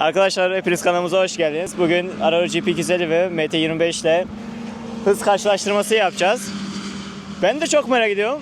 Arkadaşlar hepiniz kanalımıza hoş geldiniz. Bugün Araro GP250 ve MT25 ile hız karşılaştırması yapacağız. Ben de çok merak ediyorum.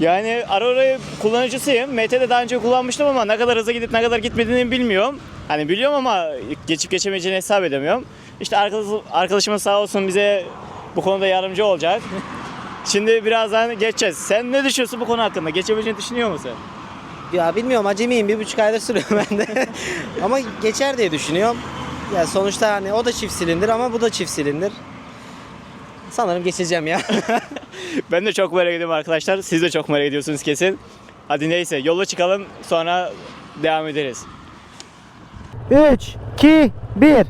Yani Aurora'yı kullanıcısıyım. MT'de daha önce kullanmıştım ama ne kadar hızlı gidip ne kadar gitmediğini bilmiyorum. Hani biliyorum ama geçip geçemeyeceğini hesap edemiyorum. İşte arkadaş, arkadaşımız sağ olsun bize bu konuda yardımcı olacak. Şimdi birazdan geçeceğiz. Sen ne düşünüyorsun bu konu hakkında? Geçebileceğini düşünüyor musun? Ya bilmiyorum acemiyim bir buçuk aydır sürüyor bende. ama geçer diye düşünüyorum. Ya sonuçta hani o da çift silindir ama bu da çift silindir. Sanırım geçeceğim ya. Ben de çok merak ediyorum arkadaşlar. Siz de çok merak ediyorsunuz kesin. Hadi neyse yola çıkalım sonra devam ederiz. 3, 2, 1.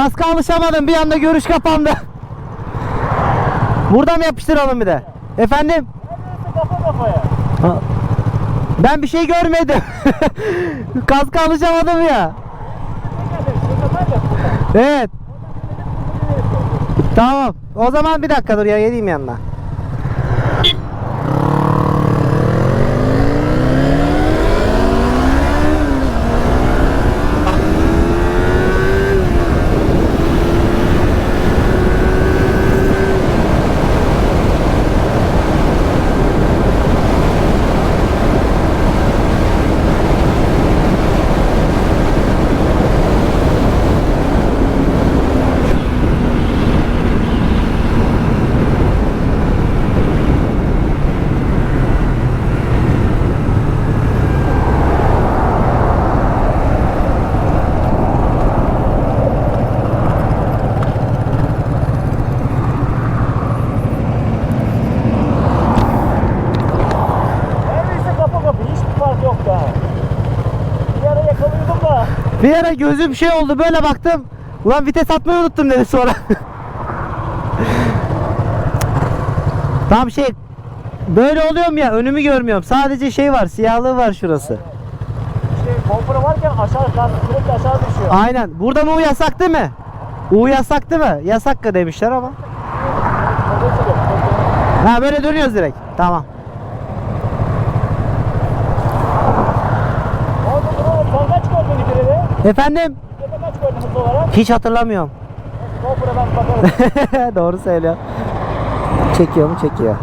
Kaska alışamadım bir anda görüş kapandı. Buradan yapıştıralım bir de. Efendim? Ha. Ben bir şey görmedim. Kaska alışamadım ya. Evet. Tamam. O zaman bir dakika dur ya geleyim yanına. Neredeyse kapı kapı hiçbir fark yok daha. Bir ara yakalıyordum da. Bir ara gözüm şey oldu böyle baktım. Ulan vites atmayı unuttum dedi sonra. Tam şey böyle oluyorum ya önümü görmüyorum. Sadece şey var siyahlığı var şurası. İşte GoPro varken aşağı sürekli aşağı düşüyor. Aynen. Burada U yasak değil mi? U yasak değil mi? Yasak demişler ama. Ha böyle dönüyoruz direkt. Tamam. Efendim? Hiç hatırlamıyorum. Doğru söylüyor. Çekiyor mu? Çekiyor.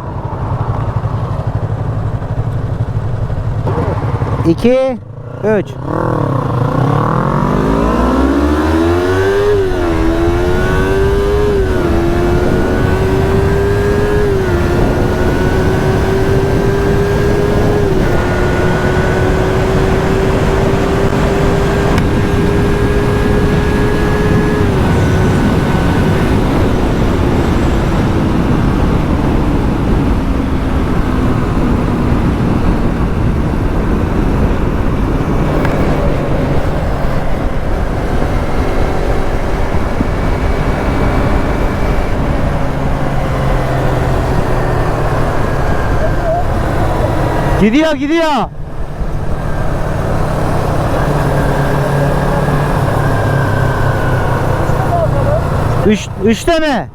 2 3 Gidiyor gidiyor. Üç, üçte mi?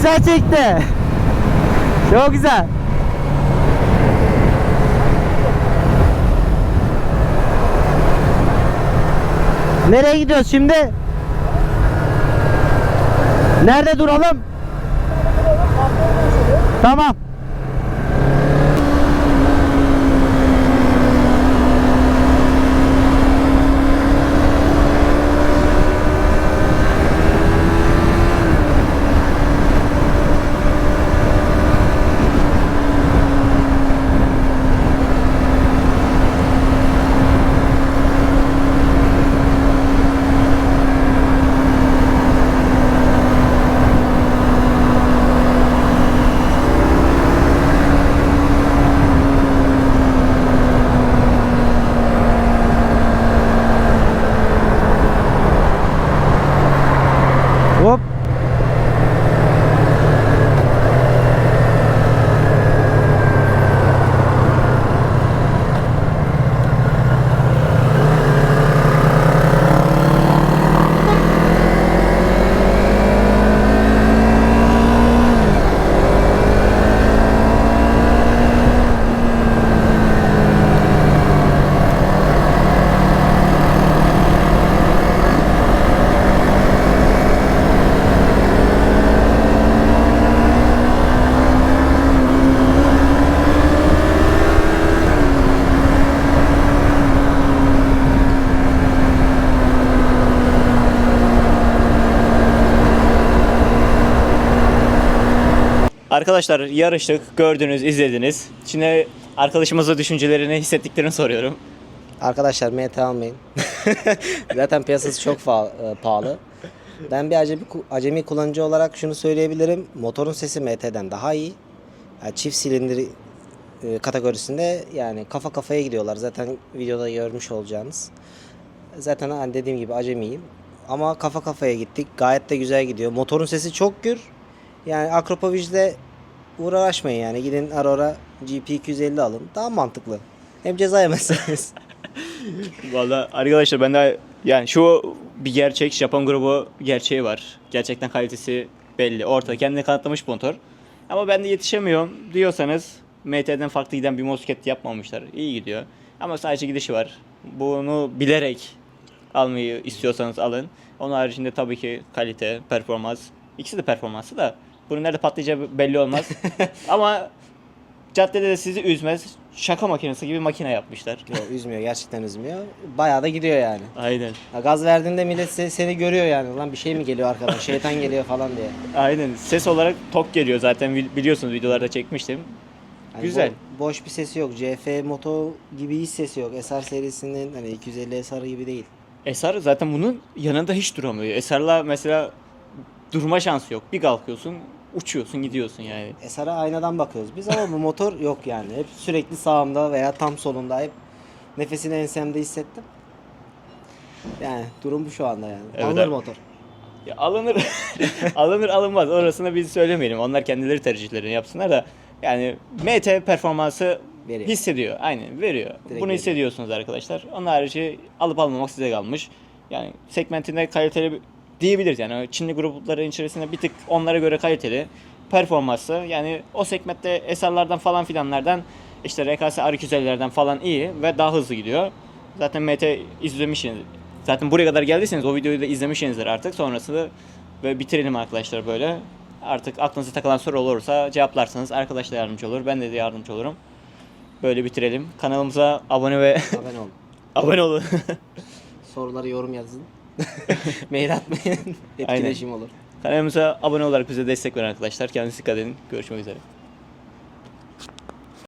Güzel çekti. Çok güzel. Nereye gidiyoruz şimdi? Nerede duralım? Tamam. Arkadaşlar yarıştık, gördünüz, izlediniz. Şimdi arkadaşımıza düşüncelerini, hissettiklerini soruyorum. Arkadaşlar MT almayın. Zaten piyasası çok fa- e, pahalı. Ben bir acemi, ku- acemi kullanıcı olarak şunu söyleyebilirim. Motorun sesi MT'den daha iyi. Yani çift silindir e, kategorisinde yani kafa kafaya gidiyorlar. Zaten videoda görmüş olacağınız. Zaten hani dediğim gibi acemiyim. Ama kafa kafaya gittik. Gayet de güzel gidiyor. Motorun sesi çok gür. Yani Akropovic'de uğraşmayın yani. Gidin Aurora GP 250 alın. Daha mantıklı. Hem ceza yemezsiniz. Valla arkadaşlar ben de yani şu bir gerçek Japon grubu gerçeği var. Gerçekten kalitesi belli. Ortada kendini kanıtlamış motor. Ama ben de yetişemiyorum diyorsanız MT'den farklı giden bir motosiklet yapmamışlar. İyi gidiyor. Ama sadece gidişi var. Bunu bilerek almayı istiyorsanız alın. Onun haricinde tabii ki kalite, performans. İkisi de performansı da. Bunun nerede patlayacağı belli olmaz. Ama caddede de sizi üzmez. Şaka makinesi gibi makine yapmışlar. Yok üzmüyor gerçekten üzmüyor. Bayağı da gidiyor yani. Aynen. Ya gaz verdiğinde millet se- seni görüyor yani. Lan bir şey mi geliyor arkadan? Şeytan geliyor falan diye. Aynen. Ses olarak tok geliyor zaten Bil- biliyorsunuz videolarda çekmiştim. Yani Güzel. bo- boş bir sesi yok. CF Moto gibi hiç sesi yok. SR serisinin hani 250 SR gibi değil. Eser zaten bunun yanında hiç duramıyor. Eser'la mesela durma şansı yok. Bir kalkıyorsun, uçuyorsun, gidiyorsun yani. SR'a aynadan bakıyoruz biz ama bu motor yok yani. Hep sürekli sağımda veya tam solumda hep nefesini ensemde hissettim. Yani durum bu şu anda yani. Evet, Alınır abi. motor. Ya alınır, alınır alınmaz. Orasını biz söylemeyelim. Onlar kendileri tercihlerini yapsınlar da. Yani MT performansı Veriyor. hissediyor. Aynen veriyor. Bunu veriyor. hissediyorsunuz arkadaşlar. Onun harici alıp almamak size kalmış. Yani segmentinde kaliteli bir- diyebiliriz. Yani Çinli grupların içerisinde bir tık onlara göre kaliteli. Performansı yani o segmentte SR'lardan falan filanlardan işte RKS R250'lerden falan iyi ve daha hızlı gidiyor. Zaten MT izlemişsiniz. Zaten buraya kadar geldiyseniz o videoyu da izlemişsinizdir artık. Sonrasında böyle bitirelim arkadaşlar böyle. Artık aklınıza takılan soru olursa cevaplarsınız. Arkadaşlar yardımcı olur. Ben de yardımcı olurum. Böyle bitirelim. Kanalımıza abone ve Abone olun. abone olun. Soruları yorum yazın. Mail atmayın. Etkileşim olur. Kanalımıza abone olarak bize destek verin arkadaşlar. Kendinize dikkat edin. Görüşmek üzere.